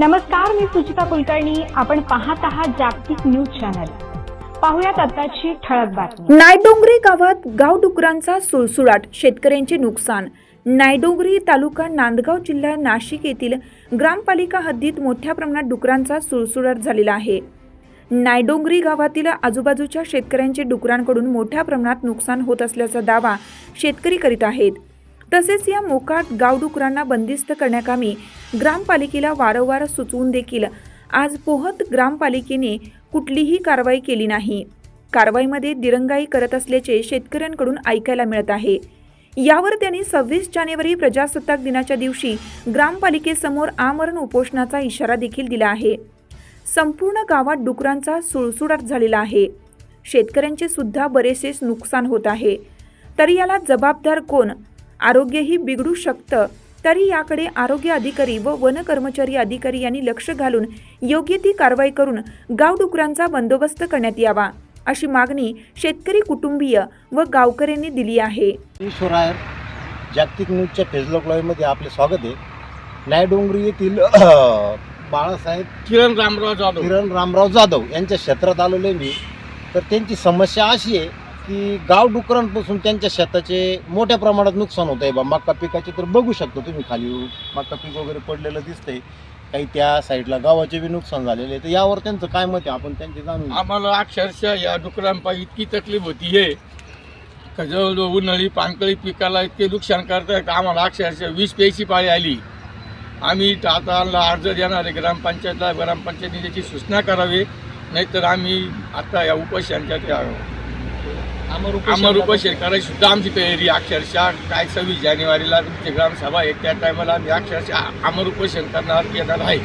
नमस्कार मी सुचिता कुलकर्णी. आपण पाहत आहात जागतिक न्यूज चॅनल. पाहुयात आताची ठळक बातमी. नायडोंगरी गावात गावडुकरांचा सुळसुळाट शेतकऱ्यांचे नुकसान. नायडोंगरी तालुका नांदगाव जिल्हा नाशिक येथील ग्रामपालिका हद्दीत मोठ्या प्रमाणात डुकरांचा सुळसुळाट झालेला आहे. नायडोंगरी गावातील आजूबाजूच्या शेतकऱ्यांचे डुकरांकडून मोठ्या प्रमाणात नुकसान होत असल्याचा दावा शेतकरी करीत आहेत. तसेच या मोकाट गावडुकरांना बंदिस्त करण्याकामी ग्रामपालिकेला वारंवार सुचवून देखील आज पोहत ग्रामपालिकेने कुठलीही कारवाई केली नाही. कारवाईमध्ये दिरंगाई करत असल्याचे शेतकऱ्यांकडून ऐकायला मिळत आहे. यावर त्यांनी सव्वीस जानेवारी प्रजासत्ताक दिनाच्या दिवशी ग्रामपालिकेसमोर आमरण उपोषणाचा इशारा देखील दिला आहे. संपूर्ण गावात डुकरांचा सुळसुळाट झालेला आहे. शेतकऱ्यांचे सुद्धा बरेचसेच नुकसान होत आहे. तरी याला जबाबदार कोण? आरोग्यही बिघडू शकतं. तरी याकडे आरोग्य अधिकारी व वन कर्मचारी अधिकारी यांनी लक्ष घालून योग्य ती कारवाई करून गावडुकरांचा बंदोबस्त करण्यात यावा अशी मागणी शेतकरी कुटुंबीय व गावकऱ्यांनी दिली आहे. ईश्वरायर जागतिक न्यूजच्या फेसबुक लाईव्हमध्ये आपले स्वागत आहे. नायडोंगरी येथील बाळासाहेब किरण रामराव जाधव. किरण रामराव जाधव यांच्या क्षेत्रात आलेलो मी. तर त्यांची समस्या अशी आहे की गाव डुकरांपासून त्यांच्या शेताचे मोठ्या प्रमाणात नुकसान होत आहे बा. मका पिकाचे तर बघू शकतो तुम्ही खाली. मका पीक वगैरे पडलेलं दिसतंय. काही त्या साईडला गावाचे बी नुकसान झालेले आहे. तर यावर त्यांचं काय मत आहे? आपण त्यांचे जाणून घेऊ. आम्हाला अक्षरशः या डुकरांपायी इतकी तकलीफ होती आहे का जवळजवळ उन्हाळी पानकळी पिकाला इतके नुकसान करतात का आम्हाला अक्षरशः वीस प्यायची पाळी आली. आम्ही इथं आता अर्ज देणार आहे ग्रामपंचायतला. ग्रामपंचायतीने त्याची सूचना करावी. नाहीतर आम्ही आता या उपोषणच्या त्या अमर उपोषण करायची सुद्धा आमची तयारी. अक्षरशः काय सव्वीस जानेवारीला तुमची ग्रामसभा आहे. त्या टायमाला आम्ही अक्षरशः अमर उपोषण करणार येणार आहे.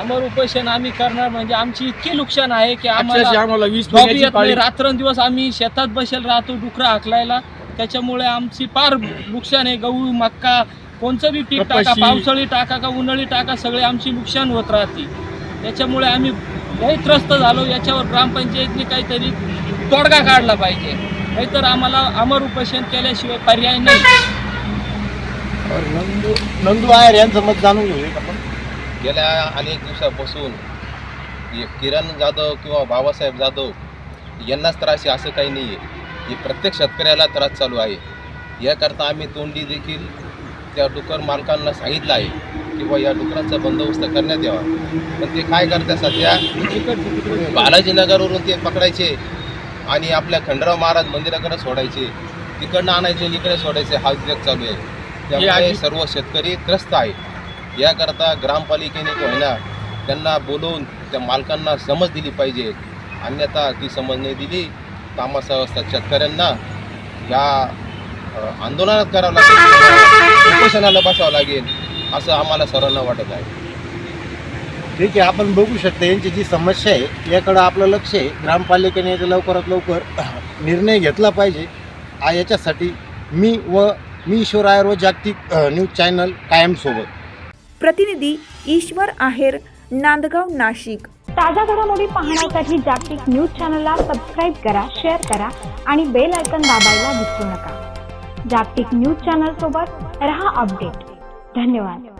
अमर उपोषण आम्ही करणार म्हणजे आमची इतकी नुकसान आहे की आम्हाला आम्हाला वीस रात्रंदिवस आम्ही शेतात बसेल राहतो डुकरा हाकलायला. त्याच्यामुळे आमची फार नुकसान आहे. गहू मक्का कोणचं बी पीक टाका. पावसाळी टाका का उन्हाळी टाका सगळे आमची नुकसान होत राहते. त्याच्यामुळे आम्ही लई त्रस्त झालो. याच्यावर ग्रामपंचायतने काहीतरी तोडगा काढला पाहिजे. नाहीतर आम्हाला अमर उपोषण केल्याशिवाय पर्याय नाही. नंदू नंदू आयर यांचं मत जाणून घेऊ आपण. गेल्या अनेक दिवसापासून हे किरण जाधव किंवा बाबासाहेब जाधव यांनाच त्रास आहे असं काही नाही आहे हे प्रत्येक शेतकऱ्याला त्रास चालू आहे. याकरता आम्ही तोंडी देखील त्या डुकर मालकांना सांगितलं आहे. की बा या डुकरांचा बंदोबस्त करण्यात यावा. पण ते काय करतात सध्या? बालाजीनगरवरून ते पकडायचे आणि आपल्या खंडराव महाराज मंदिराकडे सोडायचे. तिकडनं आणायचे आणि इकडे सोडायचे. हा उद्योग चालू आहे. त्यामुळे सर्व शेतकरी त्रस्त आहेत. याकरता ग्रामपालिकेने होईना त्यांना बोलवून त्या मालकांना समज दिली पाहिजे. अन्यथा ती समज नाही दिली. आम्हाला असतात शेतकऱ्यांना या आंदोलनात करावं लागेल. उपोषणाला बसावं लागेल. असं आम्हाला सर्वांना वाटत आहे. ठीक आहे आपण बघू शकता यांची जी समस्या आहे याकडं आपलं लक्ष आहे. ग्रामपालिकेने याचा लवकरात लवकर निर्णय घेतला पाहिजे. आ याच्यासाठी मी व मी ईश्वर आयर व जागतिक न्यूज चॅनल कायमसोबत. प्रतिनिधी ईश्वर आहेर नांदगाव नाशिक. ताज्या घडामोडी पाहण्यासाठी जागतिक न्यूज चॅनलला सबस्क्राईब करा शेअर करा आणि बेल आयकॉन दाबायला विसरू नका. जागतिक न्यूज चॅनल सोबत रहा अपडेट. धन्यवाद